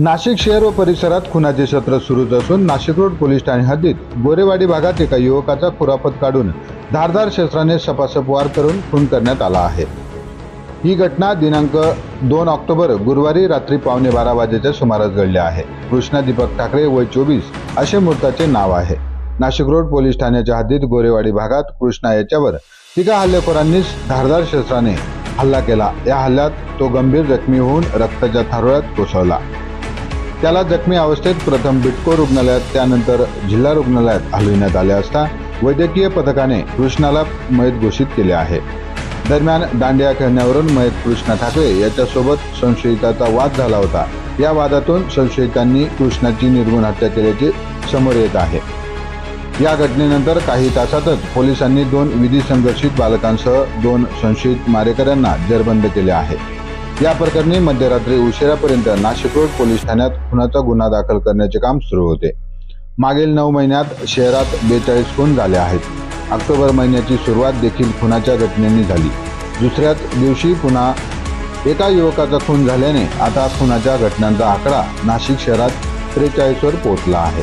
नाशिक शहर व परिसरात खुनाचे सत्र सुरूच असून नाशिक रोड पोलीस ठाणे हद्दीत गोरेवाडी भागात एका युवकाचा खुरापत काढून धारदार शस्त्राने सपासप वार करून खून करण्यात आला आहे. ही घटना दिनांक दोन ऑक्टोबर गुरुवारी रात्री पावणे बारा वाजेच्या सुमारास घडली आहे. कृष्णा दीपक ठाकरे वय चोवीस असे मृताचे नाव आहे. नाशिक रोड पोलीस ठाण्याच्या हद्दीत गोरेवाडी भागात कृष्णा याच्यावर तिघा हल्लेखोरांनी धारदार शस्त्राने हल्ला केला. या हल्ल्यात तो गंभीर जखमी होऊन रक्ताच्या थारोळ्यात कोसळला. त्याला जखमी अवस्थेत प्रथम बिटको रुग्णालयात त्यानंतर जिल्हा रुग्णालयात हलविण्यात आले असता वैद्यकीय पथकाने कृष्णाला मयत घोषित केले आहे. दरम्यान दांडिया खेळण्यावरून मयत कृष्णा ठाकरे याच्यासोबत संशयिताचा वाद झाला होता. या वादातून संशयितांनी कृष्णाची निर्गुण हत्या केल्याचे समोर येत आहे. या घटनेनंतर काही तासातच पोलिसांनी दोन विधी संघर्षित बालकांसह दोन संशयित मारेकऱ्यांना जेरबंद केले आहे. या प्रकरणी मध्यरात्री उशिरापर्यंत नाशिक रोड पोलीस ठाण्यात खुनाचा गुन्हा दाखल करण्याचे काम सुरू होते. मागील नऊ महिन्यात शहरात बेचाळीस खून झाले आहेत. ऑक्टोबर महिन्याची सुरुवात देखील खुनाच्या घटनेने झाली. दुसऱ्याच दिवशी पुन्हा एका युवकाचा खून झाल्याने आता खुनाच्या घटनांचा आकडा नाशिक शहरात त्रेचाळीसवर पोहोचला आहे.